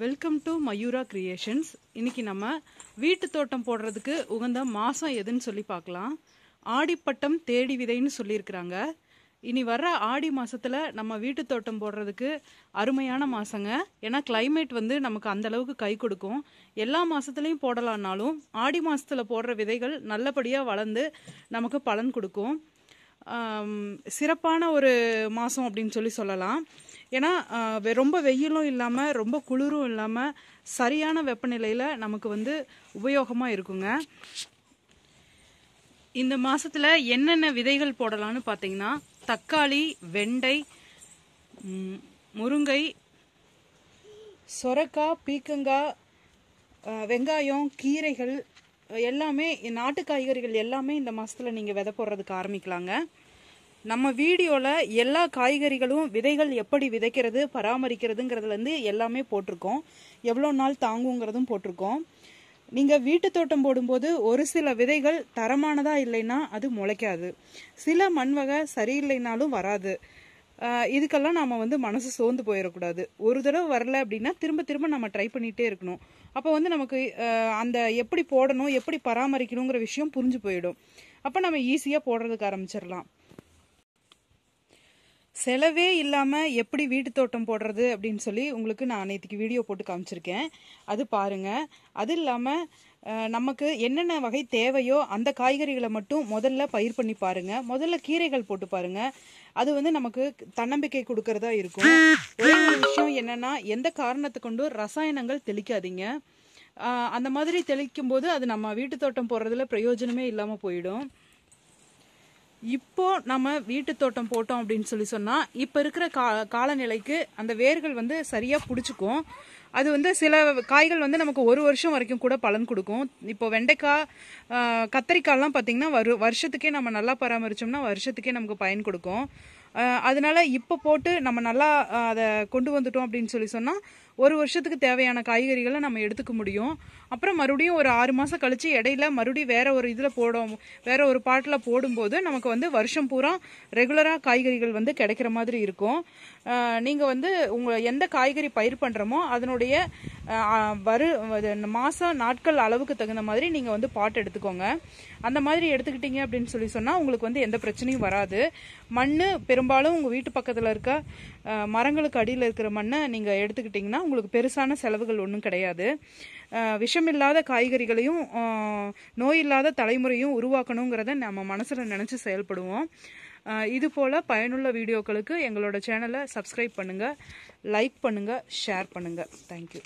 Welcome to Mayura creations இன்றைக்கி நம்ம வீட்டு தோட்டம் போடுறதுக்கு உகந்த மாதம் எதுன்னு சொல்லி பார்க்கலாம். ஆடிப்பட்டம் தேடி விதைன்னு சொல்லியிருக்கிறாங்க. இனி வர்ற ஆடி மாதத்தில் நம்ம வீட்டு தோட்டம் போடுறதுக்கு அருமையான மாதங்க ஏன்னா கிளைமேட் வந்து நமக்கு அந்தளவுக்கு கை கொடுக்கும். எல்லா மாதத்துலேயும் போடலான்னாலும் ஆடி மாதத்தில் போடுற விதைகள் நல்லபடியாக வளர்ந்து நமக்கு பலன் கொடுக்கும். சிறப்பான ஒரு மாதம் அப்படின்னு சொல்லி சொல்லலாம். ஏன்னா வெ- ரொம்ப வெயிலும் இல்லாமல் ரொம்ப குளிரும் இல்லாமல் சரியான வெப்பநிலையில் நமக்கு வந்து உபயோகமாக இருக்குங்க. இந்த மாதத்தில் என்னென்ன விதைகள் போடலாம்னு பார்த்தீங்கன்னா தக்காளி வெண்டை முருங்கை சொரக்காய் பீக்கங்காய் வெங்காயம் கீரைகள் எல்லாமே நாட்டு காய்கறிகள் எல்லாமே இந்த மாதத்தில் நீங்கள் விதை போடுறதுக்கு ஆரம்பிக்கலாங்க. நம்ம வீடியோவில் எல்லா காய்கறிகளும் விதைகள் எப்படி விதைக்கிறது பராமரிக்கிறதுங்கிறதுலேருந்து எல்லாமே போட்டிருக்கோம். எவ்வளோ நாள் தாங்குங்கிறதும் போட்டிருக்கோம். நீங்கள் வீட்டு தோட்டம் போடும்போது ஒரு சில விதைகள் தரமானதாக இல்லைன்னா அது முளைக்காது. சில மண் வகை சரியில்லைனாலும் வராது. இதுக்கெல்லாம் நாம வந்து மனசு சோர்ந்து போயிடக்கூடாது. ஒரு தடவை வரல அப்படின்னா திரும்ப திரும்ப நம்ம ட்ரை பண்ணிட்டே இருக்கணும். அப்போ வந்து நமக்கு அந்த எப்படி போடணும் எப்படி பராமரிக்கணுங்கிற விஷயம் புரிஞ்சு போயிடும். அப்போ நம்ம ஈஸியாக போடுறதுக்கு ஆரம்பிச்சிடலாம். செலவே இல்லாமல் எப்படி வீட்டு தோட்டம் போடுறது அப்படின்னு சொல்லி உங்களுக்கு நான் நேற்றுக்கு வீடியோ போட்டு காமிச்சிருக்கேன். அது பாருங்கள் அது இல்லாமல் நமக்கு என்னென்ன வகை தேவையோ அந்த காய்கறிகளை மட்டும் முதல்ல பயிர் பண்ணி பாருங்கள் முதல்ல கீரைகள் போட்டு பாருங்கள் அது வந்து நமக்கு தன்னம்பிக்கை கொடுக்கறதா இருக்கும். ஒரே ஒரு விஷயம் என்னன்னா எந்த காரணத்தை கொண்டும் ரசாயனங்கள் தெளிக்காதீங்க. அந்த மாதிரி தெளிக்கும் போது அது நம்ம வீட்டு தோட்டம் போடுறதுல பிரயோஜனமே இல்லாமல் போயிடும். இப்போ நம்ம வீட்டு தோட்டம் போட்டோம் அப்படின்னு சொல்லி சொன்னா இப்போ இருக்கிற கா காலநிலைக்கு அந்த வேர்கள் வந்து சரியா பிடிச்சிக்கும். அது வந்து சில காய்கள் வந்து நமக்கு ஒரு வருஷம் வரைக்கும் கூட பலன் கொடுக்கும். இப்போ வெண்டைக்காய் கத்திரிக்காய்லாம் கத்தரிக்காய்லாம் பார்த்தீங்கன்னா வரு வருஷத்துக்கே நம்ம நல்லா பராமரிச்சோம்னா வருஷத்துக்கே நமக்கு பயன் கொடுக்கும். அதனால இப்போ போட்டு நம்ம நல்லா அதை கொண்டு வந்துட்டோம் அப்படின்னு சொல்லி சொன்னால் ஒரு வருஷத்துக்கு தேவையான காய்கறிகளை நம்ம எடுத்துக்க முடியும். அப்புறம் மறுபடியும் ஒரு ஆறு மாதம் கழித்து இடையில மறுபடியும் வேற ஒரு இதில் போடும் வேற ஒரு பாட்டில் போடும்போது நமக்கு வந்து வருஷம் பூரா ரெகுலராக காய்கறிகள் வந்து கிடைக்கிற மாதிரி இருக்கும். நீங்கள் வந்து உங்களை எந்த காய்கறி பயிர் பண்ணுறோமோ அதனுடைய வரு அது நாட்கள் அளவுக்கு தகுந்த மாதிரி நீங்கள் வந்து பாட் எடுத்துக்கோங்க. அந்த மாதிரி எடுத்துக்கிட்டீங்க அப்படின்னு சொல்லி சொன்னால் உங்களுக்கு வந்து எந்த பிரச்சனையும் வராது. மண்ணு பெரும்பாலும் உங்கள் வீட்டு பக்கத்தில் இருக்க மரங்களுக்கு அடியில் இருக்கிற மண்ணை நீங்கள் எடுத்துக்கிட்டிங்கன்னா உங்களுக்கு பெருசான செலவுகள் ஒன்றும் கிடையாது. விஷமில்லாத காய்கறிகளையும் நோய் இல்லாத தலைமுறையும் உருவாக்கணுங்கிறத நம்ம மனசில் நினச்சி செயல்படுவோம். இது போல் பயனுள்ள வீடியோக்களுக்கு எங்களோட சேனலை சப்ஸ்கிரைப் பண்ணுங்கள் லைக் பண்ணுங்கள் ஷேர் பண்ணுங்கள் தேங்க்யூ